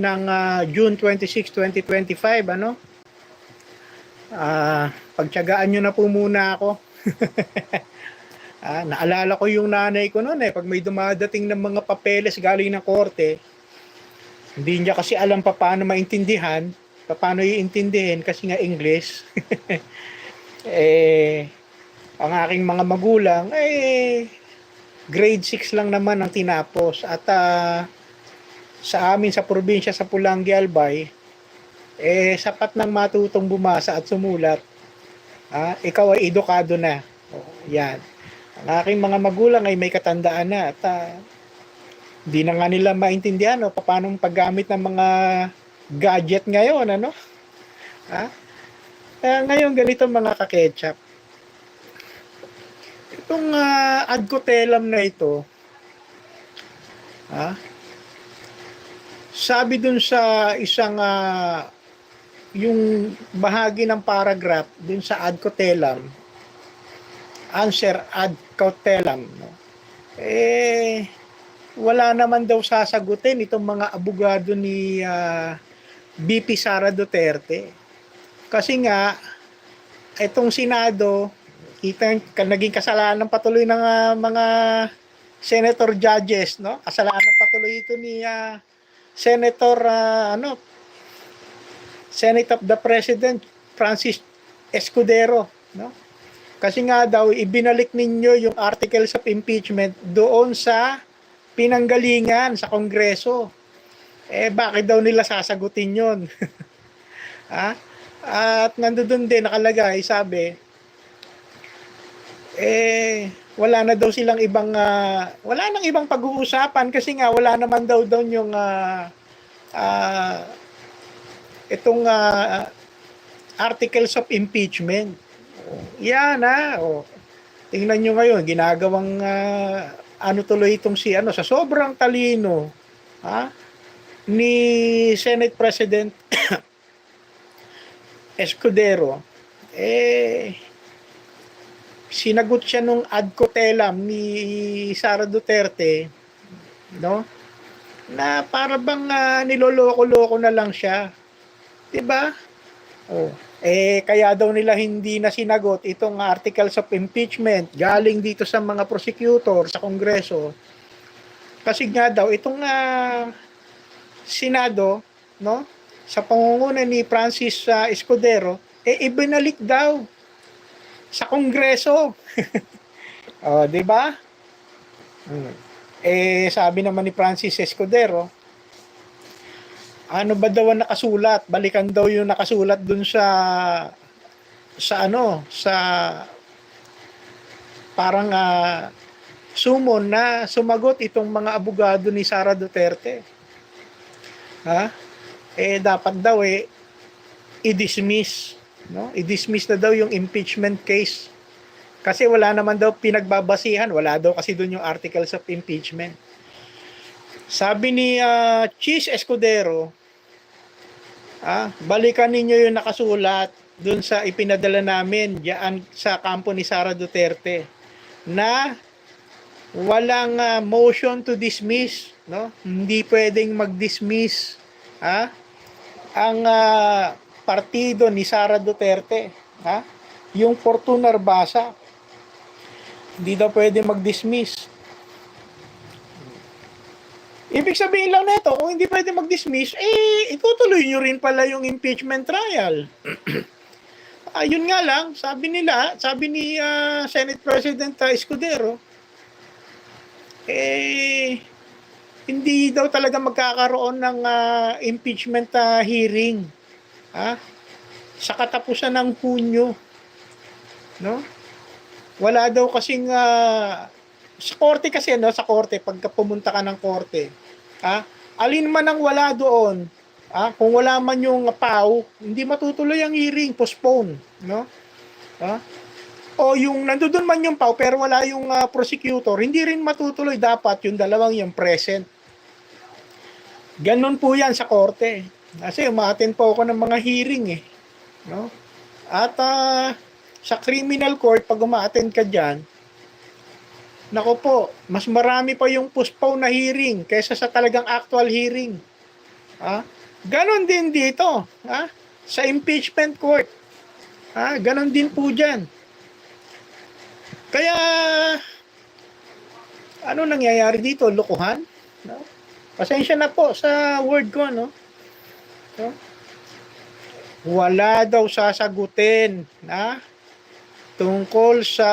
ng ah, June 26, 2025, ano? Ah, pagtiyagaan nyo na po muna ako. ah, naalala ko yung nanay ko noon eh, pag may dumadating ng mga papeles galing ng korte, hindi niya kasi alam pa paano maintindihan, pa paano iintindihin kasi nga English. eh, ang aking mga magulang, eh, grade 6 lang naman ang tinapos. At ah, sa amin sa probinsya sa Pulangi, Albay, eh, sapat nang matutong bumasa at sumulat. Ah, ikaw ay edukado na. O, yan. Ang aking mga magulang ay may katandaan na at ah, di na nga nila maintindihan o paano paggamit ng mga gadget ngayon, ano? Ha? Kaya ngayon ganito mga kaketchup. Itong uh, adcotelam na ito, ha? Sabi dun sa isang ah, yung bahagi ng paragraph dun sa adcotelam, answer adcotelam, no? Eh, wala naman daw sasagutin itong mga abogado ni ah, BP Sara Duterte. Kasi nga, itong Senado, kita naging kasalanan patuloy ng ah, mga senator judges, no? Kasalanan patuloy ito ni ah, Senator ah, ano Senate of the President Francis Escudero, no? Kasi nga daw ibinalik ninyo yung articles of impeachment doon sa pinanggalingan sa Kongreso. Eh bakit daw nila sasagutin 'yon? ha? At nandoon din nakalagay, sabi, eh wala na daw silang ibang ah, wala nang ibang pag-uusapan kasi nga wala naman daw doon yung ah, ah, itong ah, articles of impeachment. Yan ha. Oh. Tingnan nyo ngayon, ginagawang ah, ano tuloy itong si ano sa sobrang talino ha ni Senate President Escudero eh sinagot siya nung adcotelam ni Sara Duterte no? Na para bang ah, niloloko-loko na lang siya. 'di ba oh. Eh kaya daw nila hindi na sinagot itong articles of impeachment galing dito sa mga prosecutor sa kongreso. Kasi nga daw itong ah, Senado no? Sa pangunguna ni Francis ah, Escudero eh ibinalik daw sa kongreso oh di ba Hmm. eh sabi naman ni Francis Escudero ano ba daw ang nakasulat? Balikan daw yung nakasulat dun sa sa ano, sa parang ah, sumon na sumagot itong mga abogado ni Sara Duterte. Ha? Eh dapat daw eh i-dismiss, no? I-dismiss na daw yung impeachment case. Kasi wala naman daw pinagbabasihan, wala daw kasi doon yung articles of impeachment. Sabi ni ah, Cheese Escudero, Ah, balikan ninyo yung nakasulat dun sa ipinadala namin diyan sa kampo ni Sara Duterte na walang ah, motion to dismiss, no? Hindi pwedeng mag-dismiss ha? Ang ah, partido ni Sara Duterte, ha? Yung Fortuna Basa hindi daw pwede mag-dismiss. Ibig sabihin lang nito, kung hindi pwede mag-dismiss, eh, itutuloy nyo rin pala yung impeachment trial. Ayun nga lang, sabi nila, sabi ni ah, Senate President ah, Escudero, eh, hindi daw talaga magkakaroon ng ah, impeachment ah, hearing. Ha? Sa katapusan ng Hunyo. No? Wala daw kasing ah, sa korte kasi no? Sa korte pagka pumunta ka ng korte ha? Alin man ang wala doon ha? Kung wala man yung PAW hindi matutuloy ang hearing postpone no? Ha? O yung nandoon man yung PAW pero wala yung ah, prosecutor hindi rin matutuloy dapat yung dalawang yung present. Ganun po yan sa korte kasi umaten po ako ng mga hearing eh no at ah, sa criminal court pag umaattend ka diyan Nako po, mas marami pa yung postpone na hearing kaysa sa talagang actual hearing. Ha? Ganon din dito, ha? Sa impeachment court. Ha? Ganon din po diyan. Kaya ano nangyayari dito? Lokohan? No? Pasensya na po sa word ko, no? No? Wala daw sasagutin, na tungkol sa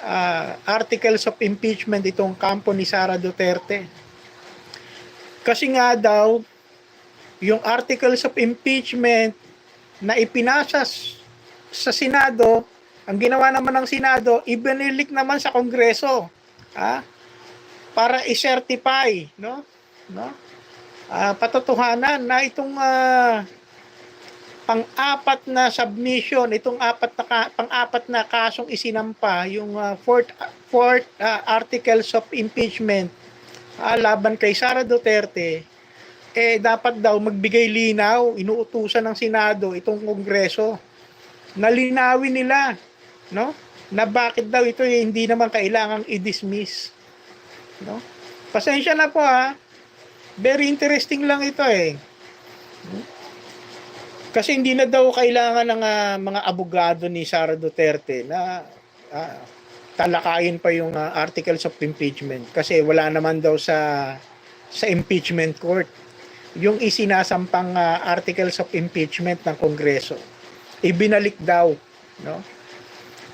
ah, articles of impeachment itong kampo ni Sara Duterte. Kasi nga daw, yung articles of impeachment na ipinasa sa Senado, ang ginawa naman ng Senado, ibinilik naman sa Kongreso. Ha? Para i-certify, no? No? Ah, patotohanan na itong ah, pang-apat na submission, itong apat na pang-apat na kasong isinampa, yung ah, fourth fourth ah, articles of impeachment ah, laban kay Sara Duterte, eh dapat daw magbigay linaw, inuutusan ng Senado itong Kongreso. Nalinawin nila, no? Na bakit daw ito eh, hindi naman kailangang i-dismiss. No? Pasensya na po ha. Very interesting lang ito eh. Kasi hindi na daw kailangan ng ah, mga abogado ni Sara Duterte na ah, talakayin pa yung ah, articles of impeachment kasi wala naman daw sa sa impeachment court yung isinasampang ah, articles of impeachment ng Kongreso. Ibinalik daw, no?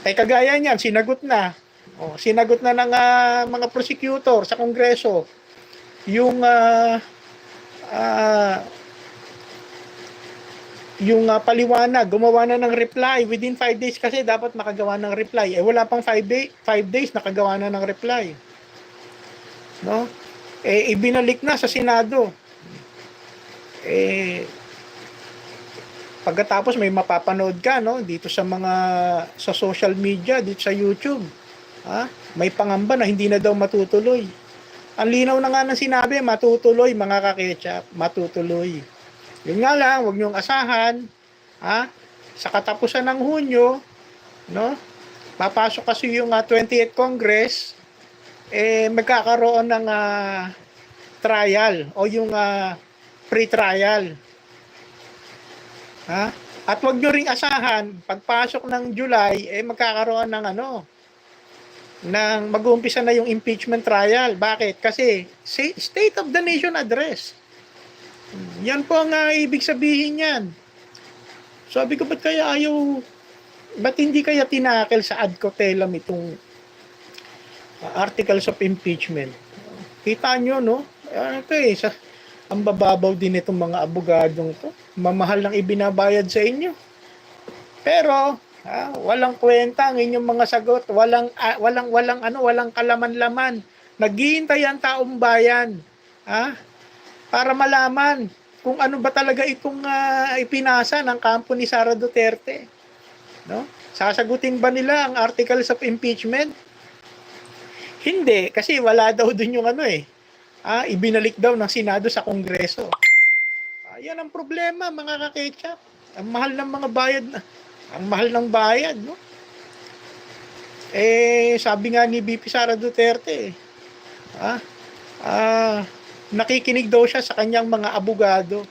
Kaya kagaya niyan, sinagot na. Oh, sinagot na ng ah, mga prosecutor sa Kongreso yung ah, ah, yung ah, paliwanag, gumawa na ng reply within 5 days kasi dapat makagawa ng reply. Eh wala pang 5 day, five days nakagawa na ng reply. No? Eh ibinalik na sa Senado. Eh pagkatapos may mapapanood ka no dito sa mga sa social media, dito sa YouTube. Ha? May pangamba na hindi na daw matutuloy. Ang linaw na nga ng sinabi, matutuloy mga kaketchup, matutuloy. Yun nga lang, huwag niyong asahan, ha? Sa katapusan ng Hunyo, no? Papasok kasi yung ah, 28th Congress, eh magkakaroon ng ah, trial o yung ah, pre-trial. Ha? At wag niyo ring asahan, pagpasok ng July, eh magkakaroon ng ano, ng mag-uumpisa na yung impeachment trial. Bakit? Kasi State of the Nation Address. Yan po ang ah, ibig sabihin yan. Sabi ko, ba't kaya ayaw, ba't hindi kaya tinakil sa ad cotelum itong ah, articles of impeachment? Kita nyo, no? Ano ito eh, sa, ang bababaw din itong mga abogadong to. Mamahal lang ibinabayad sa inyo. Pero, ah, walang kwenta ang inyong mga sagot. Walang, ah, walang, walang, ano, walang kalaman-laman. Naghihintay ang taong bayan. Ha? para malaman kung ano ba talaga itong ah, ipinasa ng kampo ni Sara Duterte. No? Sasagutin ba nila ang articles of impeachment? Hindi, kasi wala daw dun yung ano eh. Ah, ibinalik daw ng Senado sa Kongreso. Ah, yan ang problema, mga kaketchup. Ang mahal ng mga bayad na. Ang mahal ng bayad, no? Eh, sabi nga ni BP Sara Duterte, eh, ah, ah, nakikinig daw siya sa kanyang mga abogado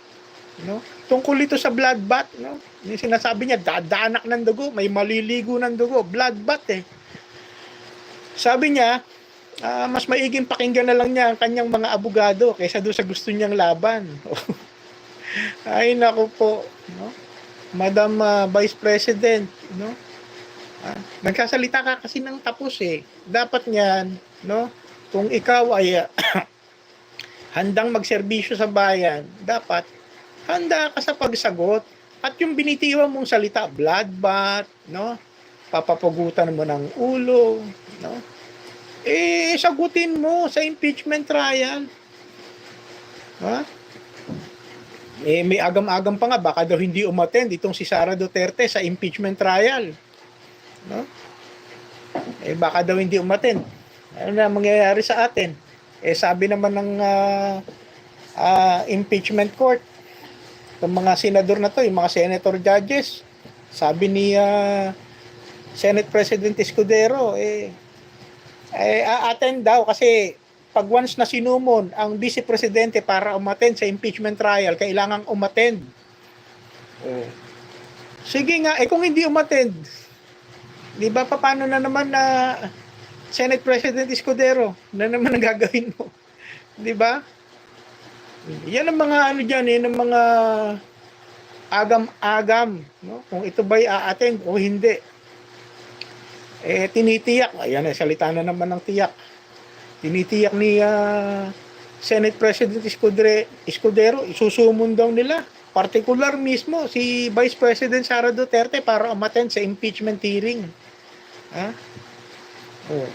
no? Tungkol ito sa bloodbath no? Yung sinasabi niya dadanak ng dugo may maliligo ng dugo bloodbath eh. Sabi niya ah, mas maiging pakinggan na lang niya ang kanyang mga abogado kaysa doon sa gusto niyang laban. Ay nako po no Madam ah, Vice President no ah, nagsasalita ka kasi ng tapos eh dapat niyan no kung ikaw ay ah, handang magserbisyo sa bayan, dapat handa ka sa pagsagot. At yung binitiwan mong salita, bloodbath, no? Papapugutan mo ng ulo, no? Eh, sagutin mo sa impeachment trial. Ha? Eh, may agam-agam pa nga, baka daw hindi umattend itong si Sara Duterte sa impeachment trial. No? Eh, baka daw hindi umattend. Ano na mangyayari sa atin? Eh sabi naman ng ah, ah, impeachment court, itong mga senador na to, yung mga senator judges, sabi ni ah, Senate President Escudero, eh, eh a-attend daw kasi pag once na sinumon ang vice presidente para umattend sa impeachment trial, kailangang umattend. Oh. Sige nga, eh kung hindi umattend, di ba pa paano na naman na Senate President Escudero na naman ang gagawin mo? Di ba? Yan ang mga ano dyan, yan ang mga agam-agam, no? Kung ito ba'y a-attend o hindi. Eh, tinitiyak, ayan eh, salita na naman ng tiyak. Tinitiyak ni ah, Senate President Escudero, Escudero, isusumon daw nila. Particular mismo, si Vice President Sara Duterte para umattend sa impeachment hearing. Ha? Oh.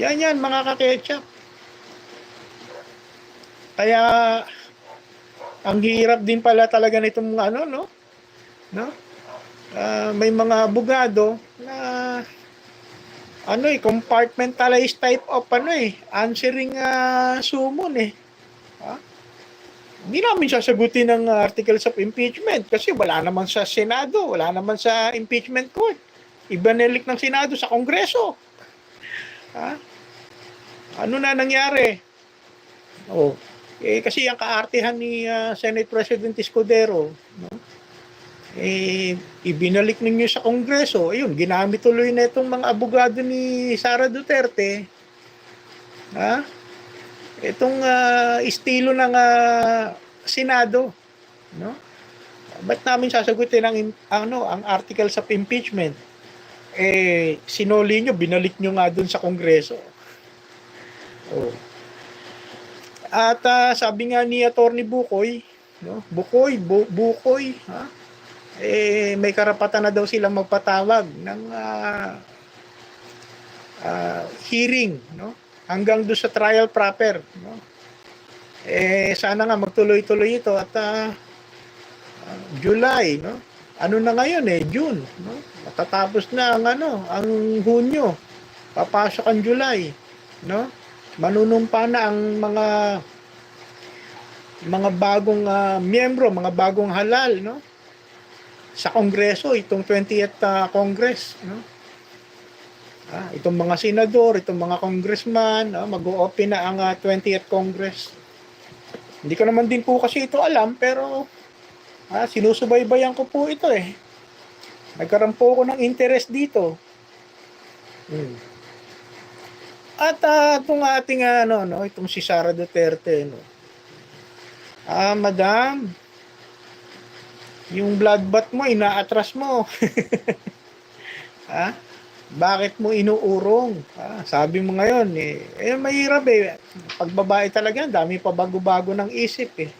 Yan yan, mga kaketchup. Kaya, ang hirap din pala talaga nitong ano, no? No? Ah, may mga abogado na ano eh, compartmentalized type of ano eh, answering uh, summon eh. Ha? Hindi namin sasagutin ng uh, articles of impeachment kasi wala naman sa Senado, wala naman sa impeachment court. Ibanelik ng Senado sa Kongreso. Ha? Ano na nangyari? Oh, eh kasi ang kaartihan ni ah, Senate President Escudero, no? Eh, ibinalik ninyo sa Kongreso. Ayun, ginamit tuloy na itong mga abogado ni Sara Duterte. Ha? Itong ah, estilo ng ah, Senado. No? Ba't namin sasagutin ang, ano, ang articles of impeachment? Eh, sinoli nyo, binalik nyo nga dun sa Kongreso. Oh. At ah, sabi nga ni Attorney Bukoy, no? Bukoy, Bu- Bukoy, ha? Eh may karapatan na daw silang magpatawag ng ah, ah, hearing no? Hanggang do sa trial proper no? Eh sana nga magtuloy-tuloy ito at ah, July no? Ano na ngayon eh June no? Matatapos na ang ano ang Hunyo. Papasok ang July no? Manunumpa na ang mga mga bagong ah, miyembro mga bagong halal no sa Kongreso, itong 20th uh, Congress, no? Ah, itong mga senador, itong mga congressman, ah, mag-o-open na ang ah, 20th Congress. Hindi ko naman din po kasi ito alam, pero ah, sinusubaybayan ko po ito eh. Nagkaroon po ako ng interest dito. Hmm. At ah, itong ating ano, no, itong si Sara Duterte, no. Ah, madam, yung bloodbath mo, inaatras mo. ha? Bakit mo inuurong? Ha? Sabi mo ngayon, eh, eh mahirap eh. Pag babae talaga, dami pa bago-bago ng isip eh.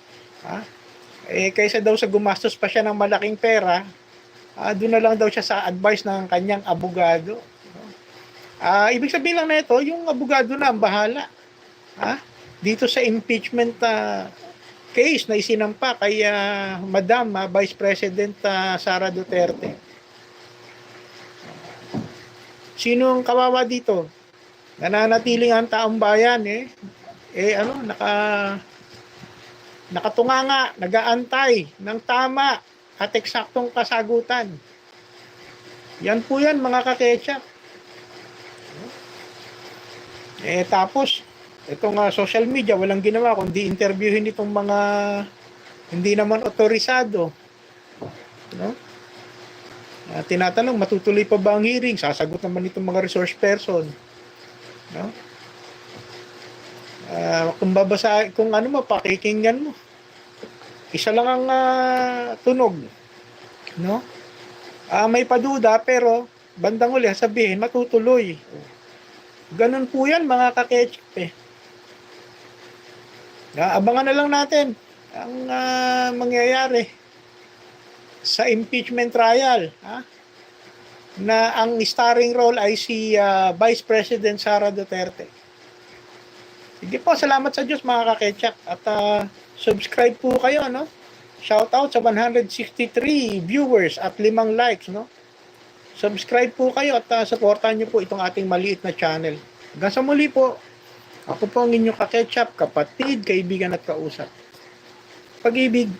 Ha? Eh, kaysa daw sa gumastos pa siya ng malaking pera, ah, doon na lang daw siya sa advice ng kanyang abogado. Ah, ibig sabihin lang na ito, yung abogado na ang bahala. Ha? Dito sa impeachment ah, case na isinampa kay ah, Madam ah, Vice President ah, Sara Duterte. Sino ang kawawa dito? Nananatiling ang taong bayan eh. Eh ano, naka nakatunganga, nagaantay ng tama at eksaktong kasagutan. Yan po yan mga kaketchup. Eh tapos, itong uh, social media walang ginawa kundi interviewin itong mga hindi naman otorisado. No? Uh, tinatanong matutuloy pa ba ang hearing? Sasagot naman itong mga resource person. No? Uh, kung babasa kung ano mo pakikinggan mo. Isa lang ang uh, tunog. No? Uh, may paduda pero bandang uli sabihin matutuloy. Ganun po yan mga kaketchup eh abangan na lang natin ang ah, mangyayari sa impeachment trial. Ha? Na ang starring role ay si ah, Vice President Sara Duterte. Sige po, salamat sa Diyos mga kaketchup. At ah, subscribe po kayo, no? Shout out sa 163 viewers at limang likes, no? Subscribe po kayo at uh, supportan niyo po itong ating maliit na channel. Hanggang sa muli po, ako po ang inyong kaketchup, kapatid, kaibigan at kausap. Pag-ibig.